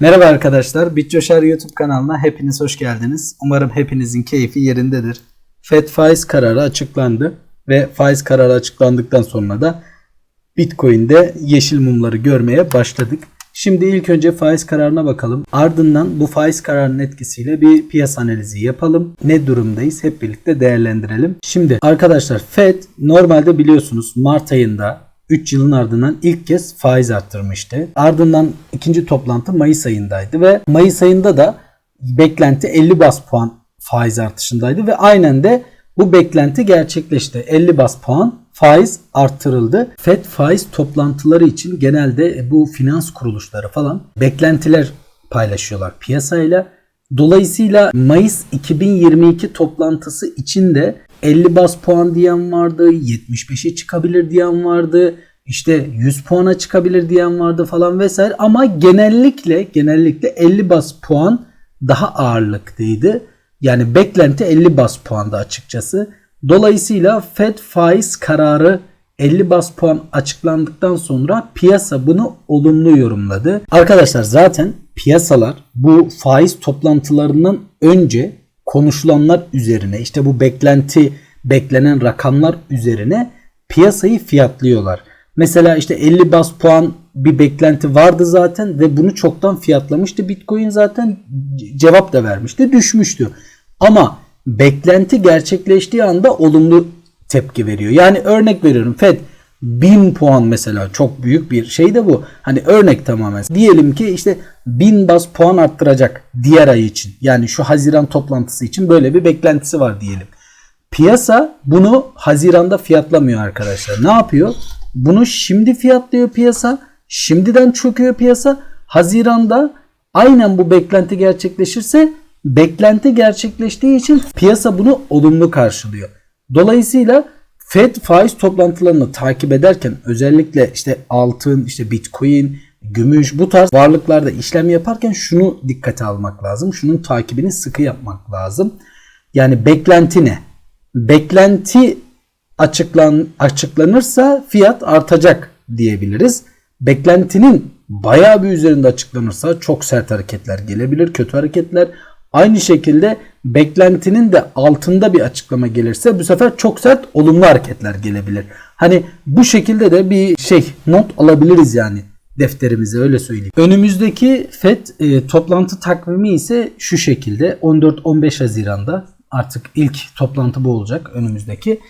Merhaba arkadaşlar, BitCoşar YouTube kanalına hepiniz hoş geldiniz. Umarım hepinizin keyfi yerindedir. FED faiz kararı açıklandı ve faiz kararı açıklandıktan sonra da Bitcoin'de yeşil mumları görmeye başladık. Şimdi ilk önce faiz kararına bakalım. Ardından bu faiz kararının etkisiyle bir piyasa analizi yapalım. Ne durumdayız hep birlikte değerlendirelim. Şimdi arkadaşlar FED normalde biliyorsunuz Mart ayında 3 yılın ardından ilk kez faiz arttırmıştı. Ardından ikinci toplantı Mayıs ayındaydı ve Mayıs ayında da beklenti 50 bas puan faiz artışındaydı ve aynen de bu beklenti gerçekleşti. 50 bas puan faiz arttırıldı. FED faiz toplantıları için genelde bu finans kuruluşları falan beklentiler paylaşıyorlar piyasayla. Dolayısıyla Mayıs 2022 toplantısı için de 50 bas puan diyen vardı, 75'e çıkabilir diyen vardı, işte 100 puana çıkabilir diyen vardı falan vesaire ama genellikle genellikle 50 bas puan daha ağırlıklıydı. Yani beklenti 50 bas puanda açıkçası. Dolayısıyla Fed faiz kararı 50 bas puan açıklandıktan sonra piyasa bunu olumlu yorumladı. Arkadaşlar zaten piyasalar bu faiz toplantılarından önce konuşulanlar üzerine işte bu beklenti beklenen rakamlar üzerine piyasayı fiyatlıyorlar. Mesela işte 50 bas puan bir beklenti vardı zaten ve bunu çoktan fiyatlamıştı. Bitcoin zaten cevap da vermişti, düşmüştü. Ama beklenti gerçekleştiği anda olumlu tepki veriyor. Yani örnek veriyorum Fed 1000 puan mesela çok büyük bir şey de bu. Hani örnek tamamen. Diyelim ki işte 1000 bas puan arttıracak diğer ay için. Yani şu Haziran toplantısı için böyle bir beklentisi var diyelim. Piyasa bunu Haziran'da fiyatlamıyor arkadaşlar. Ne yapıyor? Bunu şimdi fiyatlıyor piyasa. Şimdiden çöküyor piyasa. Haziran'da aynen bu beklenti gerçekleşirse beklenti gerçekleştiği için piyasa bunu olumlu karşılıyor. Dolayısıyla Fed faiz toplantılarını takip ederken özellikle işte altın, işte bitcoin, gümüş bu tarz varlıklarda işlem yaparken şunu dikkate almak lazım. Şunun takibini sıkı yapmak lazım. Yani beklenti ne? Beklenti açıklan, açıklanırsa fiyat artacak diyebiliriz. Beklentinin bayağı bir üzerinde açıklanırsa çok sert hareketler gelebilir, kötü hareketler. Aynı şekilde beklentinin de altında bir açıklama gelirse bu sefer çok sert olumlu hareketler gelebilir. Hani bu şekilde de bir şey not alabiliriz yani defterimize öyle söyleyeyim. Önümüzdeki FED e, toplantı takvimi ise şu şekilde 14-15 Haziran'da artık ilk toplantı bu olacak önümüzdeki.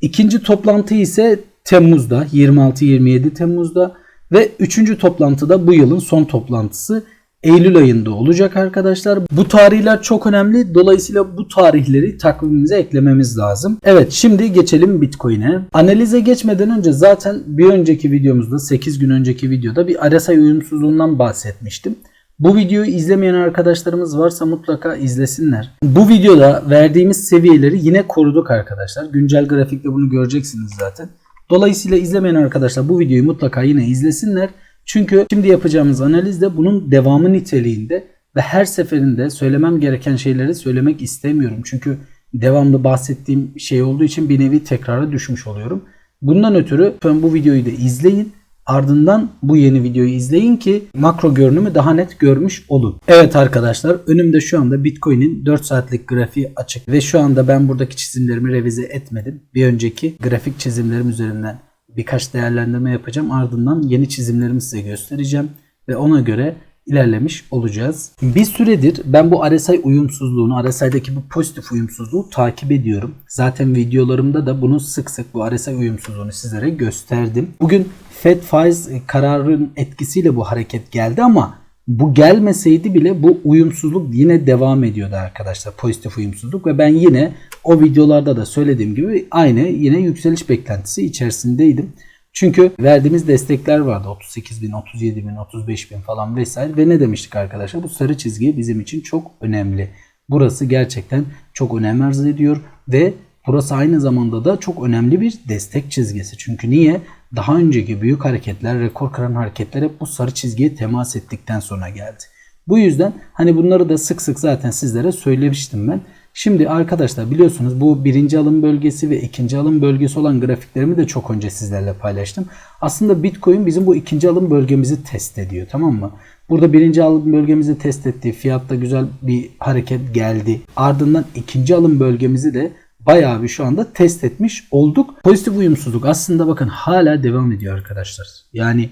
İkinci toplantı ise Temmuz'da 26-27 Temmuz'da ve üçüncü toplantı da bu yılın son toplantısı Eylül ayında olacak arkadaşlar. Bu tarihler çok önemli. Dolayısıyla bu tarihleri takvimimize eklememiz lazım. Evet şimdi geçelim Bitcoin'e. Analize geçmeden önce zaten bir önceki videomuzda 8 gün önceki videoda bir RSI uyumsuzluğundan bahsetmiştim. Bu videoyu izlemeyen arkadaşlarımız varsa mutlaka izlesinler. Bu videoda verdiğimiz seviyeleri yine koruduk arkadaşlar. Güncel grafikte bunu göreceksiniz zaten. Dolayısıyla izlemeyen arkadaşlar bu videoyu mutlaka yine izlesinler. Çünkü şimdi yapacağımız analiz de bunun devamı niteliğinde ve her seferinde söylemem gereken şeyleri söylemek istemiyorum. Çünkü devamlı bahsettiğim şey olduğu için bir nevi tekrara düşmüş oluyorum. Bundan ötürü lütfen bu videoyu da izleyin. Ardından bu yeni videoyu izleyin ki makro görünümü daha net görmüş olun. Evet arkadaşlar önümde şu anda Bitcoin'in 4 saatlik grafiği açık ve şu anda ben buradaki çizimlerimi revize etmedim. Bir önceki grafik çizimlerim üzerinden birkaç değerlendirme yapacağım. Ardından yeni çizimlerimi size göstereceğim ve ona göre ilerlemiş olacağız. Bir süredir ben bu RSI uyumsuzluğunu, RSI'deki bu pozitif uyumsuzluğu takip ediyorum. Zaten videolarımda da bunu sık sık bu RSI uyumsuzluğunu sizlere gösterdim. Bugün Fed faiz kararının etkisiyle bu hareket geldi ama bu gelmeseydi bile bu uyumsuzluk yine devam ediyordu arkadaşlar. Pozitif uyumsuzluk ve ben yine o videolarda da söylediğim gibi aynı yine yükseliş beklentisi içerisindeydim. Çünkü verdiğimiz destekler vardı. 38 bin, 37 bin, 35 bin falan vesaire. Ve ne demiştik arkadaşlar? Bu sarı çizgi bizim için çok önemli. Burası gerçekten çok önem arz ediyor ve burası aynı zamanda da çok önemli bir destek çizgisi. Çünkü niye? Daha önceki büyük hareketler, rekor kıran hareketler hep bu sarı çizgiye temas ettikten sonra geldi. Bu yüzden hani bunları da sık sık zaten sizlere söylemiştim ben. Şimdi arkadaşlar biliyorsunuz bu birinci alım bölgesi ve ikinci alım bölgesi olan grafiklerimi de çok önce sizlerle paylaştım. Aslında Bitcoin bizim bu ikinci alım bölgemizi test ediyor tamam mı? Burada birinci alım bölgemizi test etti. Fiyatta güzel bir hareket geldi. Ardından ikinci alım bölgemizi de bayağı bir şu anda test etmiş olduk. Pozitif uyumsuzluk aslında bakın hala devam ediyor arkadaşlar. Yani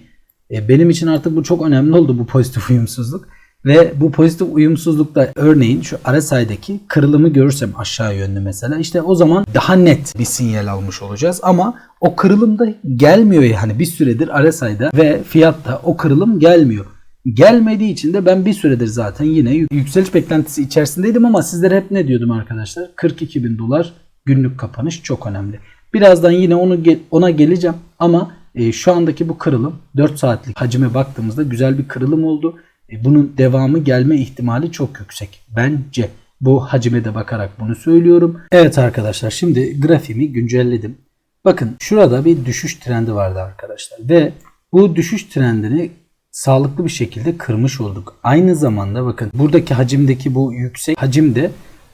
e, benim için artık bu çok önemli oldu bu pozitif uyumsuzluk. Ve bu pozitif uyumsuzlukta örneğin şu RSI'deki kırılımı görürsem aşağı yönlü mesela işte o zaman daha net bir sinyal almış olacağız. Ama o kırılım da gelmiyor yani bir süredir RSI'da ve fiyatta o kırılım gelmiyor. Gelmediği için de ben bir süredir zaten yine yükseliş beklentisi içerisindeydim ama sizlere hep ne diyordum arkadaşlar? 42 bin dolar günlük kapanış çok önemli. Birazdan yine onu ona geleceğim ama e, şu andaki bu kırılım 4 saatlik hacime baktığımızda güzel bir kırılım oldu. E, bunun devamı gelme ihtimali çok yüksek. Bence bu hacime de bakarak bunu söylüyorum. Evet arkadaşlar şimdi grafiğimi güncelledim. Bakın şurada bir düşüş trendi vardı arkadaşlar ve bu düşüş trendini sağlıklı bir şekilde kırmış olduk. Aynı zamanda bakın buradaki hacimdeki bu yüksek hacim de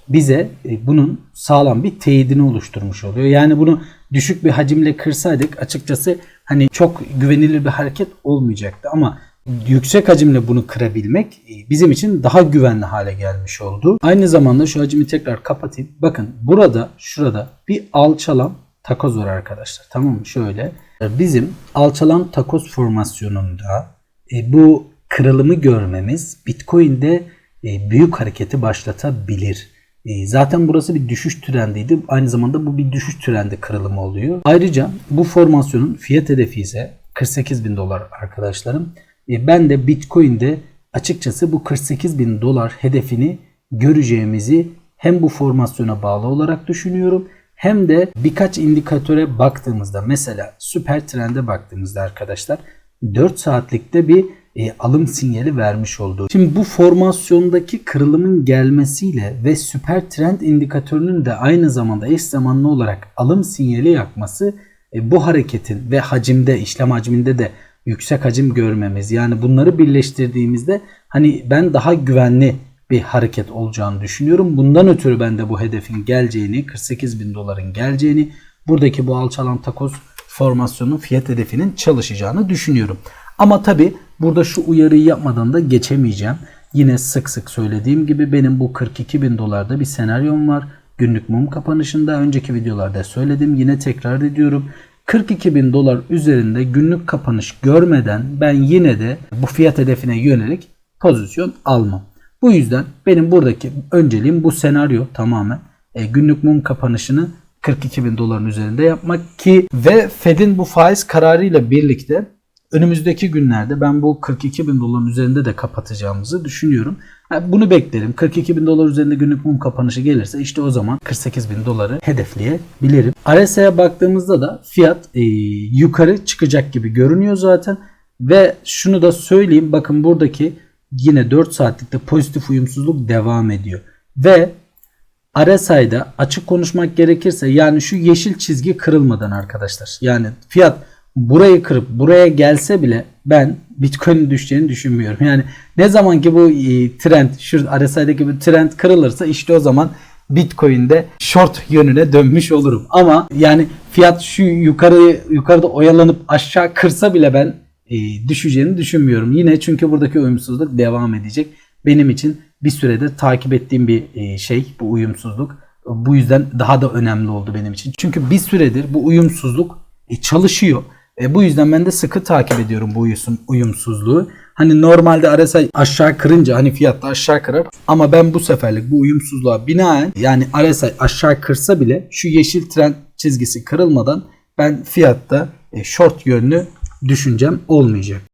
bize e, bunun sağlam bir teyidini oluşturmuş oluyor. Yani bunu düşük bir hacimle kırsaydık açıkçası hani çok güvenilir bir hareket olmayacaktı ama yüksek hacimle bunu kırabilmek e, bizim için daha güvenli hale gelmiş oldu. Aynı zamanda şu hacimi tekrar kapatayım. Bakın burada şurada bir alçalan takoz var arkadaşlar. Tamam mı? Şöyle bizim alçalan takoz formasyonunda e, bu kırılımı görmemiz Bitcoin'de e, büyük hareketi başlatabilir. E, zaten burası bir düşüş trendiydi. Aynı zamanda bu bir düşüş trendi kırılımı oluyor. Ayrıca bu formasyonun fiyat hedefi ise 48 bin dolar arkadaşlarım. Ben de Bitcoin'de açıkçası bu 48 bin dolar hedefini göreceğimizi hem bu formasyona bağlı olarak düşünüyorum hem de birkaç indikatöre baktığımızda mesela süper trende baktığımızda arkadaşlar 4 saatlikte bir e, alım sinyali vermiş oldu. Şimdi bu formasyondaki kırılımın gelmesiyle ve süper trend indikatörünün de aynı zamanda eş zamanlı olarak alım sinyali yakması e, bu hareketin ve hacimde işlem hacminde de yüksek hacim görmemiz yani bunları birleştirdiğimizde hani ben daha güvenli bir hareket olacağını düşünüyorum. Bundan ötürü ben de bu hedefin geleceğini 48 bin doların geleceğini buradaki bu alçalan takoz formasyonun fiyat hedefinin çalışacağını düşünüyorum. Ama tabi burada şu uyarıyı yapmadan da geçemeyeceğim. Yine sık sık söylediğim gibi benim bu 42 bin dolarda bir senaryom var. Günlük mum kapanışında önceki videolarda söyledim. Yine tekrar ediyorum. 42 bin dolar üzerinde günlük kapanış görmeden ben yine de bu fiyat hedefine yönelik pozisyon almam. Bu yüzden benim buradaki önceliğim bu senaryo tamamen. E, günlük mum kapanışını 42 bin doların üzerinde yapmak ki ve Fed'in bu faiz kararıyla birlikte önümüzdeki günlerde ben bu 42 bin doların üzerinde de kapatacağımızı düşünüyorum. Yani bunu beklerim. 42 bin dolar üzerinde günlük mum kapanışı gelirse işte o zaman 48 bin doları hedefleyebilirim. RSI'ye baktığımızda da fiyat e, yukarı çıkacak gibi görünüyor zaten. Ve şunu da söyleyeyim bakın buradaki yine 4 saatlikte pozitif uyumsuzluk devam ediyor. Ve RSI'da açık konuşmak gerekirse yani şu yeşil çizgi kırılmadan arkadaşlar. Yani fiyat burayı kırıp buraya gelse bile ben Bitcoin'in düşeceğini düşünmüyorum. Yani ne zaman ki bu e, trend şu RSI'deki bu trend kırılırsa işte o zaman Bitcoin'de short yönüne dönmüş olurum. Ama yani fiyat şu yukarı yukarıda oyalanıp aşağı kırsa bile ben e, düşeceğini düşünmüyorum. Yine çünkü buradaki uyumsuzluk devam edecek. Benim için bir süredir takip ettiğim bir e, şey bu uyumsuzluk. Bu yüzden daha da önemli oldu benim için. Çünkü bir süredir bu uyumsuzluk e, çalışıyor. E, bu yüzden ben de sıkı takip ediyorum bu uyumsuzluğu. Hani normalde RSI aşağı kırınca hani fiyatta aşağı kırar ama ben bu seferlik bu uyumsuzluğa binaen yani RSI aşağı kırsa bile şu yeşil trend çizgisi kırılmadan ben fiyatta short yönlü düşüncem olmayacak.